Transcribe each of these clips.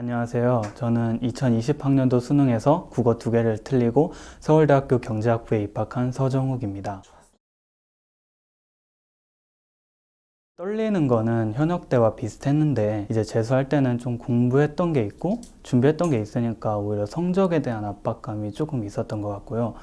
안녕하세요. 저는 2020학년도 수능에서 국어 두 개를 틀리고 서울대학교 경제학부에 입학한 서정욱입니다. 떨리는 거는 현역 때와 비슷했는데 이제 재수할 때는 좀 공부했던 게 있고 준비했던 게 있으니까 오히려 성적에 대한 압박감이 조금 있었던 것 같고요.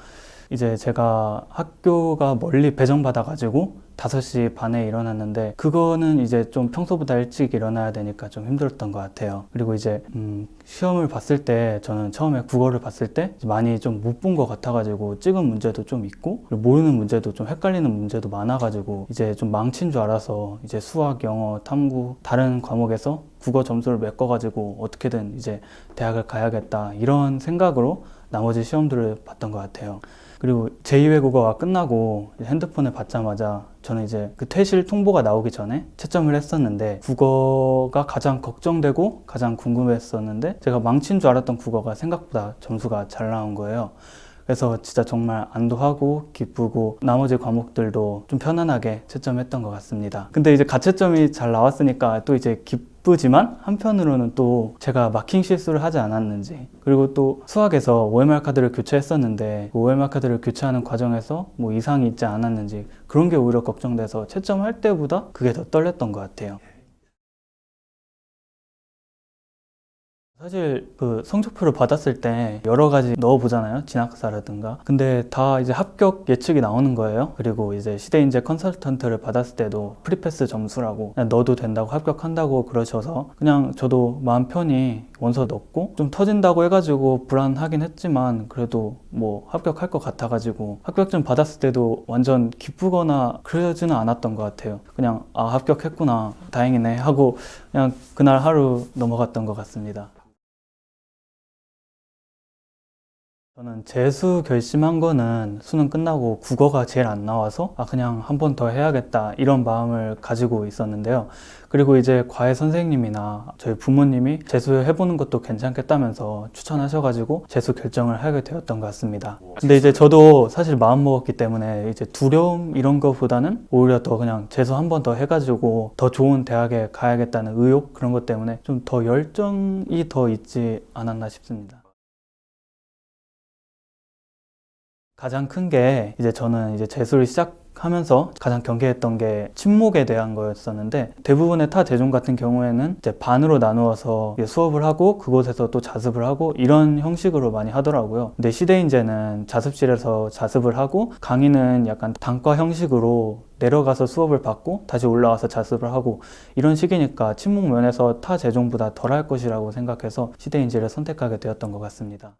이제 제가 학교가 멀리 배정받아가지고 5시 반에 일어났는데 그거는 이제 좀 평소보다 일찍 일어나야 되니까 좀 힘들었던 것 같아요. 그리고 이제 음, 시험을 봤을 때 저는 처음에 국어를 봤을 때 많이 좀 못 본 것 같아가지고 찍은 문제도 좀 있고 모르는 문제도 좀 헷갈리는 문제도 많아가지고 이제 좀 망친 줄 알아서 이제 수학, 영어, 탐구 다른 과목에서 국어 점수를 메꿔가지고 어떻게든 이제 대학을 가야겠다 이런 생각으로 나머지 시험들을 봤던 것 같아요. 그리고 제2외국어가 끝나고 핸드폰을 받자마자 저는 이제 그 퇴실 통보가 나오기 전에 채점을 했었는데 국어가 가장 걱정되고 가장 궁금했었는데 제가 망친 줄 알았던 국어가 생각보다 점수가 잘 나온 거예요. 그래서 진짜 정말 안도하고 기쁘고 나머지 과목들도 좀 편안하게 채점했던 것 같습니다. 근데 이제 가채점이 잘 나왔으니까 또 이제 기쁘지만 한편으로는 또 제가 마킹 실수를 하지 않았는지 그리고 또 수학에서 OMR 카드를 교체했었는데 그 OMR 카드를 교체하는 과정에서 뭐 이상이 있지 않았는지 그런 게 오히려 걱정돼서 채점할 때보다 그게 더 떨렸던 것 같아요. 사실 그 성적표를 받았을 때 여러 가지 넣어보잖아요. 진학사라든가. 근데 다 이제 합격 예측이 나오는 거예요. 그리고 이제 시대인재 컨설턴트를 받았을 때도 프리패스 점수라고 넣어도 된다고 합격한다고 그러셔서 그냥 저도 마음 편히 원서 넣고 좀 터진다고 해가지고 불안하긴 했지만 그래도 뭐 합격할 것 같아가지고 합격증 받았을 때도 완전 기쁘거나 그러지는 않았던 것 같아요. 그냥 아 합격했구나 다행이네 하고 그냥 그날 하루 넘어갔던 것 같습니다. 저는 재수 결심한 거는 수능 끝나고 국어가 제일 안 나와서 아 그냥 한 번 더 해야겠다 이런 마음을 가지고 있었는데요. 그리고 이제 과외 선생님이나 저희 부모님이 재수 해보는 것도 괜찮겠다면서 추천하셔가지고 재수 결정을 하게 되었던 것 같습니다. 근데 이제 저도 사실 마음 먹었기 때문에 이제 두려움 이런 거보다는 오히려 더 그냥 재수 한 번 더 해가지고 더 좋은 대학에 가야겠다는 의욕 그런 것 때문에 좀 더 열정이 더 있지 않았나 싶습니다. 가장 큰 게 이제 저는 이제 재수를 시작하면서 가장 경계했던 게 침묵에 대한 거였었는데 대부분의 타 대종 같은 경우에는 이제 반으로 나누어서 수업을 하고 그곳에서 또 자습을 하고 이런 형식으로 많이 하더라고요. 근데 시대인재는 자습실에서 자습을 하고 강의는 약간 단과 형식으로 내려가서 수업을 받고 다시 올라와서 자습을 하고 이런 식이니까 침묵 면에서 타 재종보다 덜 할 것이라고 생각해서 시대인재를 선택하게 되었던 것 같습니다.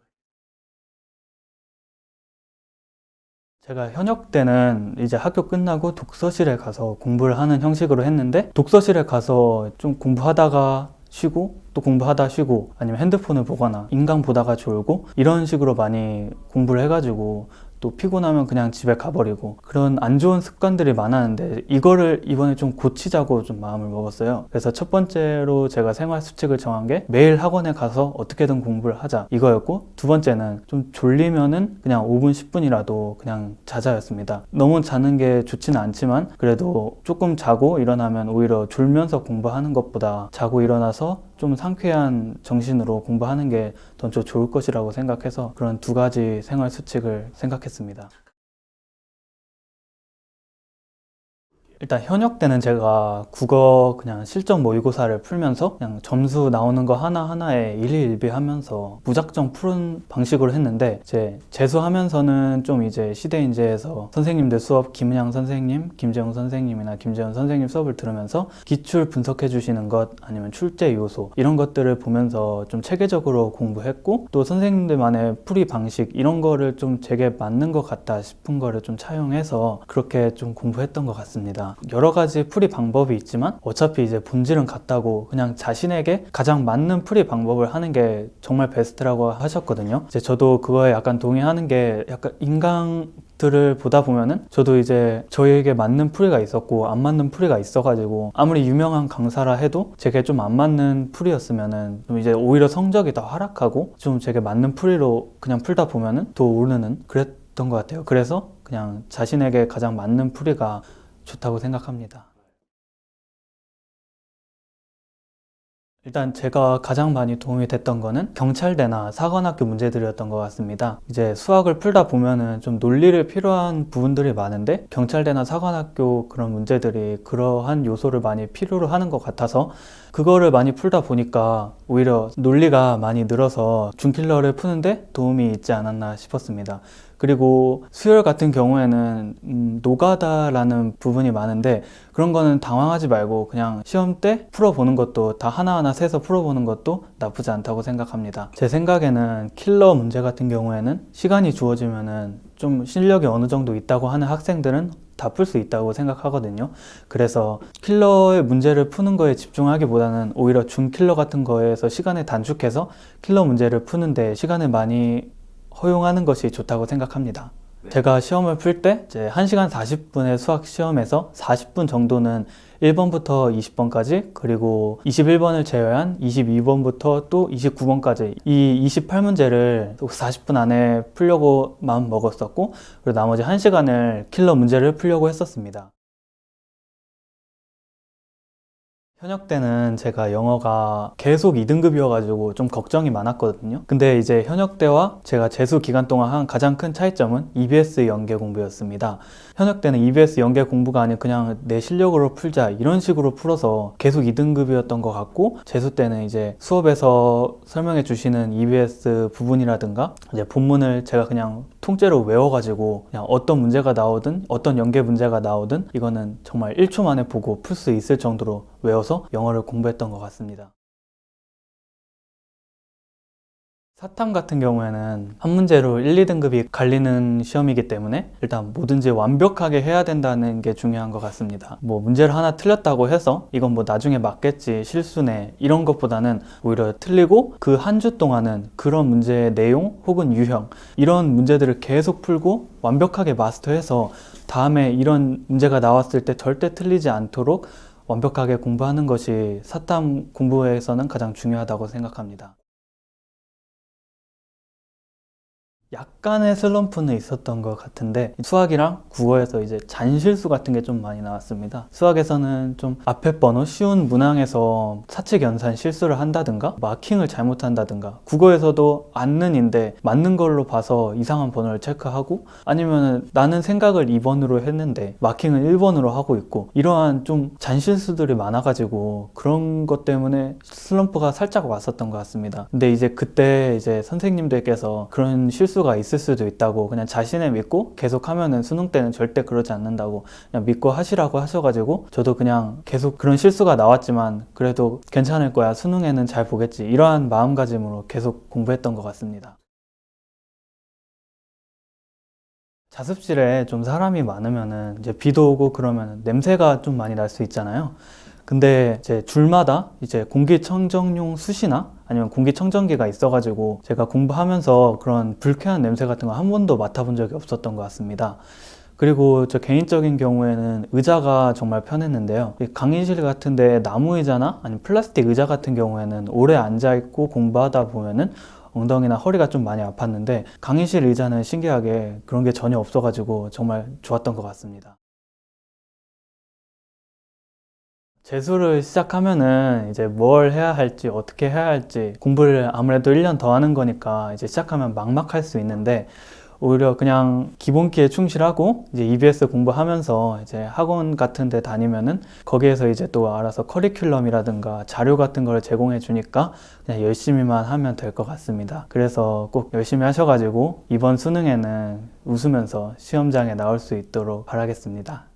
제가 현역 때는 이제 학교 끝나고 독서실에 가서 공부를 하는 형식으로 했는데 독서실에 가서 좀 공부하다가 쉬고 또 공부하다 쉬고 아니면 핸드폰을 보거나 인강 보다가 졸고 이런 식으로 많이 공부를 해가지고 또 피곤하면 그냥 집에 가버리고 그런 안 좋은 습관들이 많았는데 이거를 이번에 좀 고치자고 좀 마음을 먹었어요. 그래서 첫 번째로 제가 생활 수칙을 정한 게 매일 학원에 가서 어떻게든 공부를 하자 이거였고 두 번째는 좀 졸리면은 그냥 5분 10분이라도 그냥 자자였습니다. 너무 자는 게 좋지는 않지만 그래도 조금 자고 일어나면 오히려 졸면서 공부하는 것보다 자고 일어나서 좀 상쾌한 정신으로 공부하는 게 더 좋을 것이라고 생각해서 그런 두 가지 생활 수칙을 생각했습니다. 일단 현역 때는 제가 국어 그냥 실전 모의고사를 풀면서 그냥 점수 나오는 거 하나하나에 일희일비하면서 무작정 푸는 방식으로 했는데 이제 재수하면서는 좀 이제 시대 인재에서 선생님들 수업 김은양 선생님, 김재용 선생님이나 김재현 선생님 수업을 들으면서 기출 분석해 주시는 것 아니면 출제 요소 이런 것들을 보면서 좀 체계적으로 공부했고 또 선생님들만의 풀이 방식 이런 거를 좀 제게 맞는 것 같다 싶은 거를 좀 차용해서 그렇게 좀 공부했던 것 같습니다. 여러 가지 풀이 방법이 있지만 어차피 이제 본질은 같다고 그냥 자신에게 가장 맞는 풀이 방법을 하는 게 정말 베스트라고 하셨거든요. 이제 저도 그거에 약간 동의하는 게 약간 인강 들을 보다 보면은 저도 이제 저에게 맞는 풀이가 있었고 안 맞는 풀이가 있어가지고 아무리 유명한 강사라 해도 제게 좀 안 맞는 풀이였으면은 좀 이제 오히려 성적이 더 하락하고 좀 제게 맞는 풀이로 그냥 풀다 보면은 더 오르는 그랬던 것 같아요. 그래서 그냥 자신에게 가장 맞는 풀이가 좋다고 생각합니다. 일단 제가 가장 많이 도움이 됐던 거는 경찰대나 사관학교 문제들이었던 것 같습니다. 이제 수학을 풀다 보면은 좀 논리를 필요한 부분들이 많은데 경찰대나 사관학교 그런 문제들이 그러한 요소를 많이 필요로 하는 것 같아서 그거를 많이 풀다 보니까 오히려 논리가 많이 늘어서 준킬러를 푸는데 도움이 있지 않았나 싶었습니다. 그리고 수열 같은 경우에는 음, 노가다라는 부분이 많은데 그런 거는 당황하지 말고 그냥 시험 때 풀어보는 것도 다 하나하나 세서 풀어보는 것도 나쁘지 않다고 생각합니다. 제 생각에는 킬러 문제 같은 경우에는 시간이 주어지면은 좀 실력이 어느 정도 있다고 하는 학생들은 다 풀 수 있다고 생각하거든요. 그래서 킬러의 문제를 푸는 거에 집중하기보다는 오히려 준킬러 같은 거에서 시간을 단축해서 킬러 문제를 푸는데 시간을 많이 허용하는 것이 좋다고 생각합니다. 제가 시험을 풀 때 이제 1시간 40분의 수학 시험에서 40분 정도는 1번부터 20번까지 그리고 21번을 제외한 22번부터 또 29번까지 이 28문제를 40분 안에 풀려고 마음 먹었었고 그리고 나머지 1시간을 킬러 문제를 풀려고 했었습니다. 현역 때는 제가 영어가 계속 2등급이어가지고 좀 걱정이 많았거든요. 근데 이제 현역 때와 제가 재수 기간 동안 한 가장 큰 차이점은 EBS 연계 공부였습니다. 현역 때는 EBS 연계 공부가 아닌 그냥 내 실력으로 풀자 이런 식으로 풀어서 계속 2등급이었던 것 같고 재수 때는 이제 수업에서 설명해 주시는 EBS 부분이라든가 이제 본문을 제가 그냥 통째로 외워가지고 그냥 어떤 문제가 나오든 어떤 연계 문제가 나오든 이거는 정말 1초 만에 보고 풀 수 있을 정도로 외워서 영어를 공부했던 것 같습니다. 사탐 같은 경우에는 한 문제로 1, 2등급이 갈리는 시험이기 때문에 일단 뭐든지 완벽하게 해야 된다는 게 중요한 것 같습니다. 뭐 문제를 하나 틀렸다고 해서 이건 뭐 나중에 맞겠지, 실수네 이런 것보다는 오히려 틀리고 그 한 주 동안은 그런 문제의 내용 혹은 유형 이런 문제들을 계속 풀고 완벽하게 마스터해서 다음에 이런 문제가 나왔을 때 절대 틀리지 않도록 완벽하게 공부하는 것이 사탐 공부에서는 가장 중요하다고 생각합니다. 약간의 슬럼프는 있었던 것 같은데 수학이랑 국어에서 이제 잔실수 같은 게 좀 많이 나왔습니다. 수학에서는 좀 앞에 번호 쉬운 문항에서 사칙 연산 실수를 한다든가 마킹을 잘못한다든가 국어에서도 안는인데 맞는 걸로 봐서 이상한 번호를 체크하고 아니면 나는 생각을 2번으로 했는데 마킹은 1번으로 하고 있고 이러한 좀 잔실수들이 많아가지고 그런 것 때문에 슬럼프가 살짝 왔었던 것 같습니다. 근데 이제 그때 이제 선생님들께서 그런 실수 가 있을 수도 있다고 그냥 자신을 믿고 계속 하면은 수능 때는 절대 그러지 않는다고 그냥 믿고 하시라고 하셔가지고 저도 그냥 계속 그런 실수가 나왔지만 그래도 괜찮을 거야 수능에는 잘 보겠지 이러한 마음가짐으로 계속 공부했던 것 같습니다. 자습실에 좀 사람이 많으면은 이제 비도 오고 그러면 냄새가 좀 많이 날 수 있잖아요. 근데 이제 줄마다 이제 공기청정용 숯이나 아니면 공기청정기가 있어가지고 제가 공부하면서 그런 불쾌한 냄새 같은 거 한 번도 맡아본 적이 없었던 것 같습니다. 그리고 저 개인적인 경우에는 의자가 정말 편했는데요. 이 강의실 같은데 나무 의자나 아니면 플라스틱 의자 같은 경우에는 오래 앉아 있고 공부하다 보면은 엉덩이나 허리가 좀 많이 아팠는데 강의실 의자는 신기하게 그런 게 전혀 없어가지고 정말 좋았던 것 같습니다. 재수를 시작하면은 이제 뭘 해야 할지 어떻게 해야 할지 공부를 아무래도 1년 더 하는 거니까 이제 시작하면 막막할 수 있는데 오히려 그냥 기본기에 충실하고 이제 EBS 공부하면서 이제 학원 같은 데 다니면은 거기에서 이제 또 알아서 커리큘럼이라든가 자료 같은 걸 제공해 주니까 그냥 열심히만 하면 될 것 같습니다. 그래서 꼭 열심히 하셔가지고 이번 수능에는 웃으면서 시험장에 나올 수 있도록 바라겠습니다.